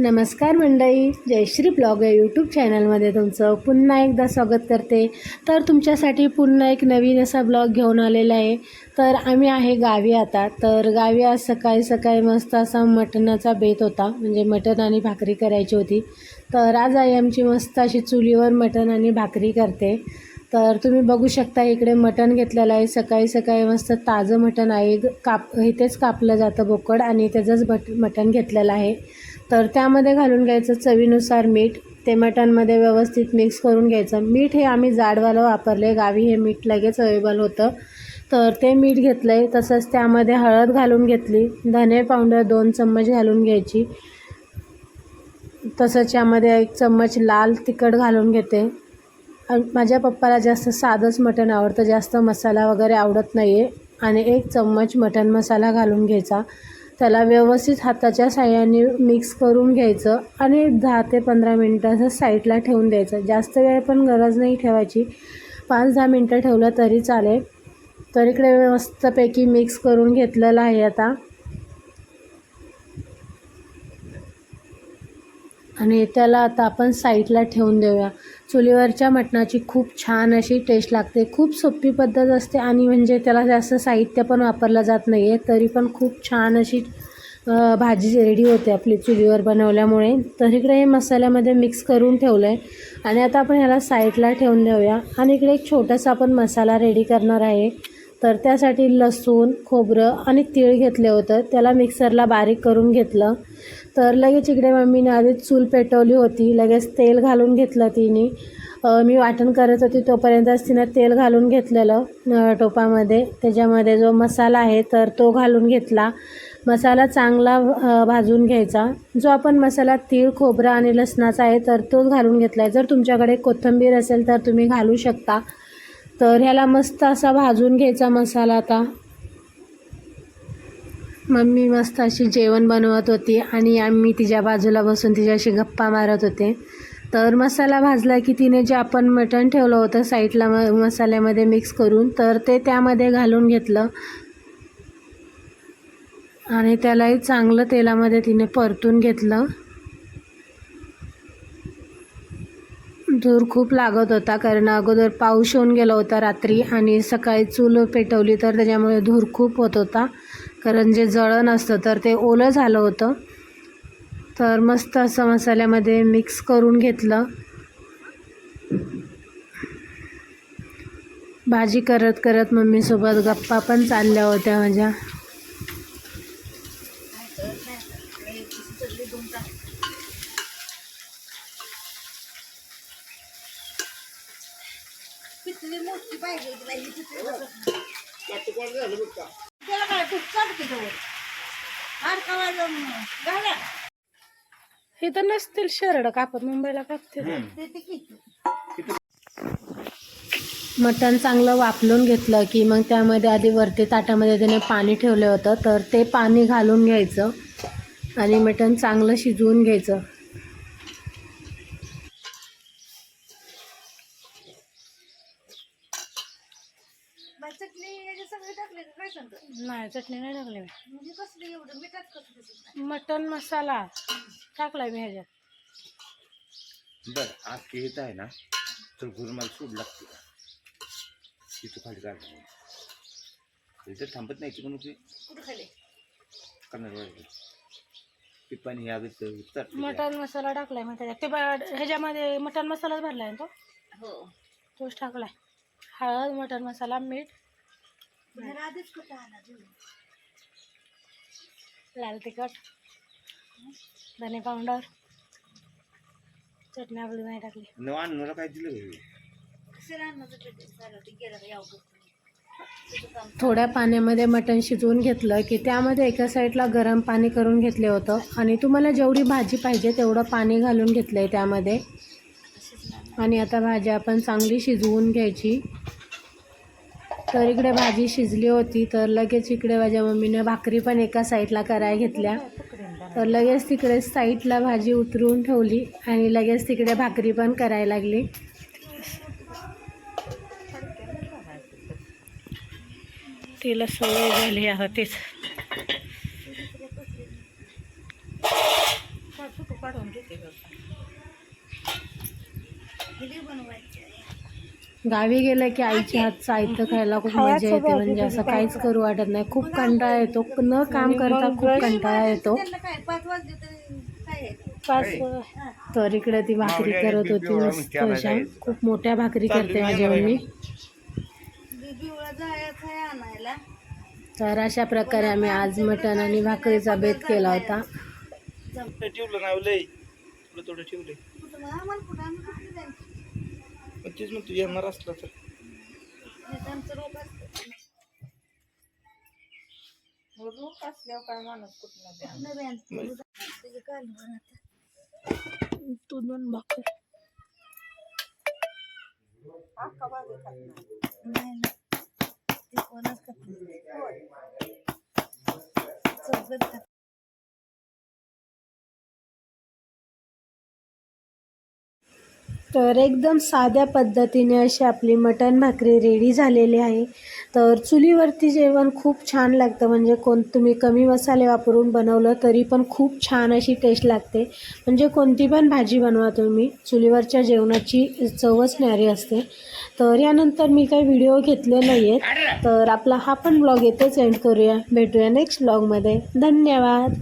नमस्कार मंडळी जयश्री ब्लॉग या यूट्यूब चॅनलमध्ये तुमचं पुन्हा एकदा स्वागत करते. तर तुमच्यासाठी पुन्हा एक नवीन असा ब्लॉग घेऊन आलेला आहे. तर आम्ही आहे गावी आता. तर गावी आज सकाळी सकाळी मस्त असा मटणाचा बेत होता. म्हणजे मटण आणि भाकरी करायची होती. तर आज आई आमची मस्त अशी चुलीवर मटण आणि भाकरी करते. तर तुम्ही बघू शकता इकडे मटण घेतलेलं आहे. सकाळी सकाळी मस्त ताजं मटण आहे. काप इथेच कापलं जातं बोकड आणि त्याचंच बट मटण घेतलेलं आहे. तर त्यामध्ये घालून घ्यायचं चवीनुसार मीठ ते मटणमध्ये व्यवस्थित मिक्स करून घ्यायचं. मीठ हे आम्ही जाडवालं वापरले गावी हे मीठ लगेच अवेलेबल होतं. तर ते मीठ घेतलं आहे तसंच त्यामध्ये हळद घालून घेतली धने पावडर दोन चम्मच घालून घ्यायची. तसंच यामध्ये एक चम्मच लाल तिखट घालून घेते. आणि माझ्या पप्पाला जास्त साधंच मटण आवडतं जास्त मसाला वगैरे आवडत नाही आहे आणि एक चम्मच मटण मसाला घालून घ्यायचा. त्याला व्यवस्थित हाताच्या साह्याने मिक्स करून घ्यायचं आणि दहा ते पंधरा मिनटं असं साईडला ठेवून द्यायचं. जास्त वेळ पण गरज नाही ठेवायची. पाच दहा मिनटं ठेवलं तरी चालेल. तर इकडे मस्तपैकी मिक्स करून घेतलेलं आहे आता. आणि त्याला आता आपण साईडला ठेवून देऊया. चुलीवरच्या मटणाची खूप छान अशी टेस्ट लागते. खूप सोपी पद्धत असते आणि म्हणजे त्याला जास्त साहित्य पण वापरलं जात नाही आहे तरी पण खूप छान अशी भाजी रेडी होते आपली चुलीवर बनवल्यामुळे. तर इकडे हे मसाल्यामध्ये मिक्स करून ठेवलं आहे आणि आता आपण ह्याला साईडला ठेवून देऊया. आणि इकडे एक छोटासा आपण मसाला रेडी करणार आहे. तर त्यासाठी लसूण खोबरं आणि तीळ घेतले होतं. त्याला मिक्सरला बारीक करून घेतलं. तर लगेच इकडे मम्मीने आधीच चूल पेटवली होती. लगेच तेल घालून घेतलं तिने. मी वाटण करत होती तोपर्यंतच तिनं तेल घालून घेतलेलं टोपामध्ये. त्याच्यामध्ये जो मसाला आहे तर तो घालून घेतला. मसाला चांगला भाजून घ्यायचा. जो आपण मसाला तीळ खोबरं आणि लसणाचा आहे तर तोच घालून घेतला आहे जर तुमच्याकडे कोथिंबीर असेल तर तुम्ही घालू शकता. तर ह्याला मस्त असा भाजून घ्यायचा मसाला आता. मम्मी मस्त अशी जेवण बनवत होती आणि आम्ही तिच्या बाजूला बसून तिच्याशी गप्पा मारत होते. तर मसाला भाजला की तिने जे आपण मटण ठेवलं होतं साईडला म मसाल्यामध्ये मिक्स करून तर ते त्यामध्ये घालून घेतलं. आणि त्यालाही चांगलं तेलामध्ये तिने परतून घेतलं. धूर खूप लागत होता कारण अगोदर पाऊस येऊन गेला होता रात्री आणि सकाळी चूल पेटवली तर त्याच्यामुळे धूर खूप होत होता. कारण जे जळण असतं तर ते ओलं झालं होतं. तर मस्त असं मसाल्यामध्ये मिक्स करून घेतलं. भाजी करत करत मम्मीसोबत गप्पा पण चालल्या होत्या माझ्या. किती मोठी पाहिजे तिला ही. किती त्याला काय तू चाल की जवळ हार खावा घाला. हे तर नसतील शरड कापत मुंबईला कापते ते ते किती? मटण चांगलं वाफलून घेतलं की मग त्यामध्ये आधी वरती ताटामध्ये त्याने पाणी ठेवलं होतं तर ते पाणी घालून घ्यायचं आणि मटण चांगलं शिजवून घ्यायचं. नाही चटणी नाही टाकली मटण मसाला टाकलाय मी ह्याच्यात. बर आज ते येत आहे ना तर घरून मला सूड लागते तिथं खाली काढलं इथं थांबत नाही तिकडून की कुठं खाले? करणार वाढलं ते पाणी हे आगत मसाला टाकलाय मग त्याच्यात. ते ह्याच्यामध्ये मटण मसालाच भरलाय तो? हो. तोच टाकलाय. हळद मटण मसाला मीठ आधीच कुठं आला घेऊन लाल तिखट धने पावडर चटणी आपली नाही टाकली. न आणण्याला काय दिलं थोड्या पाण्यामध्ये मटण शिजवून घेतलं की त्यामध्ये एका साईडला गरम पाणी करून घेतले होतं. आणि तुम्हाला जेवढी भाजी पाहिजे तेवढं पाणी घालून घेतलं आहे त्यामध्ये आणि आता भाजी आपण चांगली शिजवून घ्यायची. तर इकडे भाजी शिजली होती तर लगेच इकडे माझ्या मम्मीनं भाकरी पण एका साईडला करायला घेतल्या. तर लगेच तिकडे साईडला भाजी उतरवून ठेवली आणि लगेच तिकडे भाकरी पण करायला लागली. तिला सवय झाली आता तेच काढून घेते बघा किती बनवायचे गावी गेलं की आईच्या हात साहित्य खायला खूप मजा येते. म्हणजे असं काहीच करू वाटत नाही. खूप कंटाळा येतो. न काम करता खूप कंटाळा येतो. तरी काय आहे? पाच तर इकडे ती भाकरी करत होती मस्त अशा. खूप मोठ्या भाकरी करते माझ्या मम्मी. तर अशा प्रकारे आम्ही आज मटण आणि भाकरीचा बेत केला होता. ठेवलं नाही लय थोडं थोडं ठेवलंय कुठं मग आम्हाला कुठं आम्ही कुठे जायचं तेच म्हणतो येणार असला तर रोग असल्यावर काय माणूस कुठला. तू दोन भाकर नाही ना. ते कोणच खात नाही. सगळंच खात. तर एकदम साध्या पद्धतीने अशी आपली मटण भाकरी रेडी झालेली आहे. तर चुलीवरती जेवण खूप छान लागतं. म्हणजे कोण तुम्ही कमी मसाले वापरून बनवलं तरी पण खूप छान अशी टेस्ट लागते. म्हणजे कोणती पण भाजी बनवा तुम्ही. चुलीवरच्या जेवणाची चवच न्यारी असते. तर यानंतर मी काही व्हिडिओ घेतले नाही आहेत तर आपला हा पण ब्लॉग येथेच एंड करूया. भेटूया नेक्स्ट ब्लॉगमध्ये धन्यवाद.